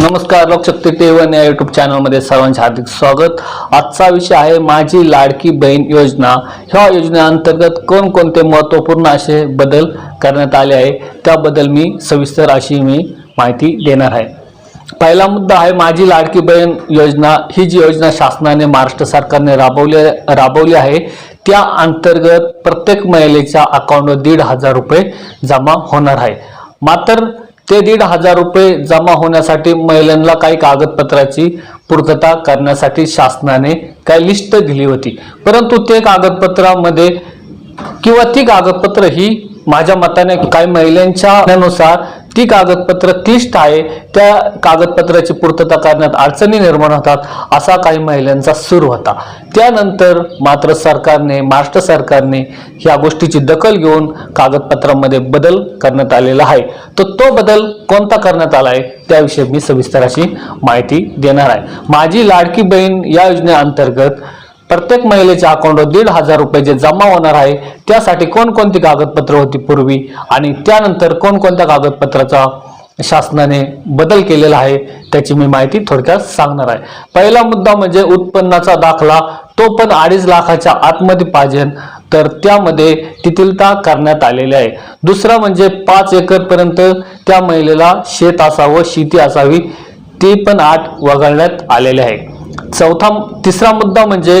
नमस्कार Lokshakti T one या YouTube चॅनलमध्ये सर्वांचे हार्दिक स्वागत. आजचा विषय आहे माझी लाडकी बहीण योजना. ह्या योजनेअंतर्गत कोणकोणते महत्त्वपूर्ण असे बदल करण्यात आले आहे? त्याबद्दल मी सविस्तर अशी मी माहिती देणार आहे. पहिला मुद्दा आहे माझी लाडकी बहीण योजना. ही जी योजना शासनाने महाराष्ट्र सरकारने राबवली राबवली आहे त्या अंतर्गत प्रत्येक महिलेच्या अकाउंटवर दीड हजार रुपये जमा होणार आहे. मात्र ते दीड हजार रुपये जमा होण्यासाठी महिलांना काही कागदपत्राची पूर्तता करण्यासाठी शासनाने काही लिस्ट दिली होती. परंतु ते कागदपत्रामध्ये किंवा ती कागदपत्र ही माझ्या मताने काही महिलांच्या नुसार ती कागदपत्र क्लिष्ट आहे त्या कागदपत्राची पूर्तता करण्यात अडचणी निर्माण होतात असा काही महिलांचा सूर होता. त्यानंतर मात्र सरकारने महाराष्ट्र सरकारने ह्या गोष्टीची दखल घेऊन कागदपत्रामध्ये बदल करण्यात आलेला आहे. तर तो बदल कोणता करण्यात आला आहे त्याविषयी मी सविस्तर अशी माहिती देणार आहे. माझी लाडकी बहीण या योजनेअंतर्गत प्रत्येक महिलेच्या अकाउंटवर दीड हजार रुपये जे जमा होणार आहे त्यासाठी कोणकोणती कागदपत्र होती पूर्वी? आणि त्यानंतर कोणकोणत्या कागदपत्राचा शासनाने बदल केलेला आहे त्याची मी माहिती थोडक्यात सांगणार आहे. पहिला मुद्दा म्हणजे उत्पन्नाचा दाखला तो पण अडीच लाखाच्या आतमध्ये पाहिजे तर त्यामध्ये टिथिलता करण्यात आलेली आहे. दुसरा म्हणजे पाच एकर पर्यंत त्या महिलेला शेत असावं शेती असावी ती पण आठ वगळण्यात आलेली आहे. चौथा तिसरा मुद्दा म्हणजे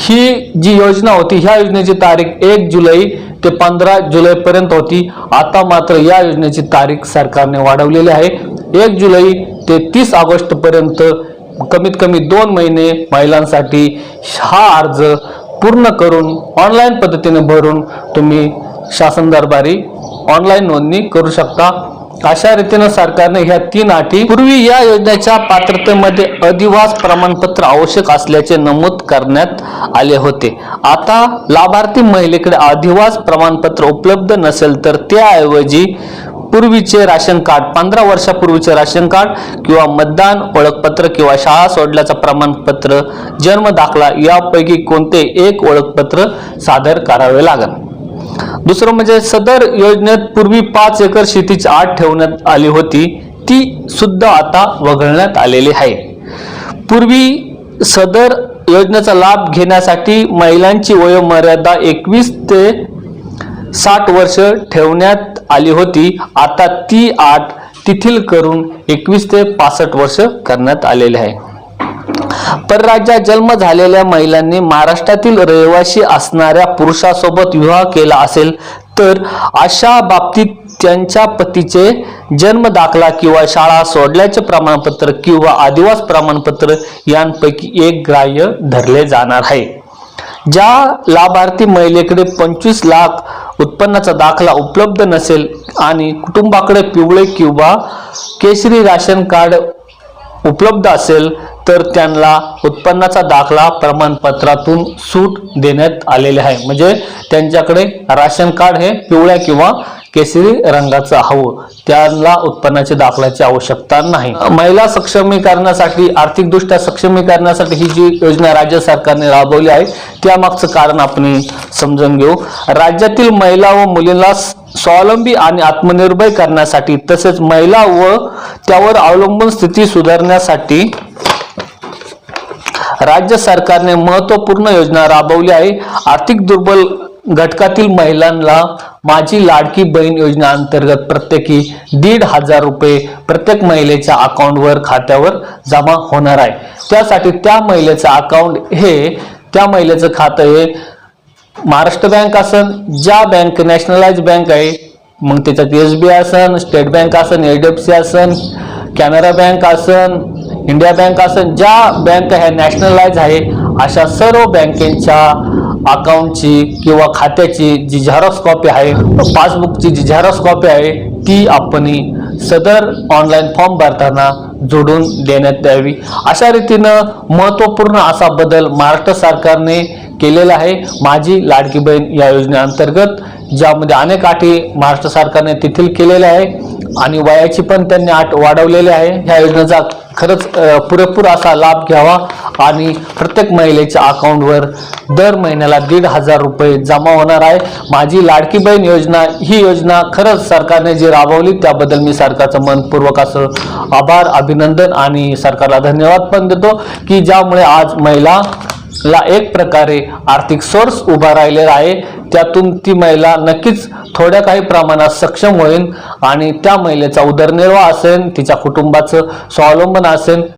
ही जी योजना होती ह्या योजनेची तारीख एक जुलै ते पंधरा जुलै पर्यंत होती. आता मात्र या योजनेची तारीख सरकारने वाढवलेली आहे. एक जुलै ते तीस ऑगस्ट पर्यंत कमीत कमी दोन महिने महिलांसाठी हा अर्ज पूर्ण करून ऑनलाईन पद्धतीने भरून तुम्ही शासन दरबारी ऑनलाईन नोंदणी करू शकता. अशा रीतीनं सरकारने ह्या तीन अटी पूर्वी या योजनेच्या पात्रतेमध्ये अधिवास प्रमाणपत्र आवश्यक असल्याचे नमूद करण्यात आले होते. आता लाभार्थी महिलेकडे अधिवास प्रमाणपत्र उपलब्ध नसेल तर त्याऐवजी पूर्वीचे राशन कार्ड पंधरा वर्षापूर्वीचे राशन कार्ड किंवा मतदान ओळखपत्र किंवा शाळा सोडल्याचं प्रमाणपत्र जन्म दाखला यापैकी कोणते एक ओळखपत्र सादर करावे लागेल दुसरं म्हणजे सदर योजनेत पूर्वी पाच एकर शेतीची आठ ठेवण्यात आली होती. ती सुद्धा आता वगळण्यात आलेली आहे. पूर्वी सदर योजनेचा लाभ घेण्यासाठी महिलांची वयोमर्यादा एकवीस ते साठ वर्ष ठेवण्यात आली होती. आता ती आठ तिथील करून एकवीस ते पासष्ट वर्ष करण्यात आलेले आहे. परराज्यात जन्म झालेल्या महिलांनी महाराष्ट्रातील रहिवासी असणाऱ्या पुरुषासोबत विवाह केला असेल तर अशा बाबतीत त्यांच्या पतीचे जन्म दाखला किंवा शाळा सोडल्याचे प्रमाणपत्र किंवा आदिवास प्रमाणपत्र यांपैकी एक ग्राह्य धरले जाणार आहे. ज्या लाभार्थी महिलेकडे पंचवीस लाख उत्पन्नाचा दाखला उपलब्ध नसेल आणि कुटुंबाकडे पिवळे किंवा केशरी राशन कार्ड उपलब्ध असेल तर त्यांना उत्पन्नाचा दाखला प्रमाणपत्रातून सूट देण्यात आलेले आहे. म्हणजे त्यांच्याकडे राशन कार्ड हे पिवळ्या किंवा केसरी रंगाचं हवं. त्याला उत्पन्नाच्या दाखल्याची आवश्यकता नाही. महिला सक्षमीकरणासाठी आर्थिकदृष्ट्या सक्षमीकरणासाठी ही जी योजना राज्य सरकारने राबवली आहे त्यामागचं कारण आपण समजून घेऊ. राज्यातील महिला व मुलींना स्वावलंबी आणि आत्मनिर्भर करण्यासाठी तसेच महिला व त्यावर अवलंबून स्थिती सुधारण्यासाठी राज्य सरकारने महत्त्वपूर्ण योजना राबवली आहे. आर्थिक दुर्बल घटकातील महिलांना माझी लाडकी बहीण योजना अंतर्गत प्रत्येकी दीड हजार रुपये प्रत्येक महिलेच्या अकाउंटवर खात्यावर जमा होणार आहे. त्यासाठी त्या महिलेचं अकाउंट हे त्या महिलेचं खातं हे महाराष्ट्र बँक असन ज्या बँक नॅशनलाइज बँक आहे मग त्याच्यात एस बी आय असन स्टेट बँक असन एच डी एफ सी असन कॅनरा बँक असन इंडिया बँक असन ज्या बँक ह्या नॅशनलाइज आहे अशा सर्व बँकेच्या अकाउंटची किंवा खात्याची जी झेरॉक्स कॉपी आहे पासबुकची जी झेरॉक्स कॉपी आहे ती आपण सदर ऑनलाईन फॉर्म भरताना जोडून देण्यात यावी. अशा रीतीनं महत्त्वपूर्ण असा बदल महाराष्ट्र सरकारने केलेला आहे. माझी लाडकी बहीण या योजनेअंतर्गत ज्यामध्ये अनेक अटी महाराष्ट्र सरकारने तेथील केलेल्या आहे आणि वयाची पण त्यांनी आठ वाढवलेली आहे. ह्या योजनेचा खरंच पुरेपूर असा लाभ घ्यावा आणि प्रत्येक महिलेच्या अकाउंटवर दर महिन्याला दीड हजार रुपये जमा होणार आहे. माझी लाडकी बहीण योजना ही योजना खरंच सरकारने जी राबवली त्याबद्दल मी सरकारचं मनपूर्वक असं आभार अभिनंदन आणि सरकारला धन्यवाद पण देतो की ज्यामुळे आज महिला ला एक प्रकारे आर्थिक सोर्स उभा राहिलेला आहे. त्यातून ती महिला नक्कीच थोड्या काही प्रमाणात सक्षम होईल आणि त्या महिलेचा उदरनिर्वाह असेल तिच्या कुटुंबाचं स्वावलंबन असेल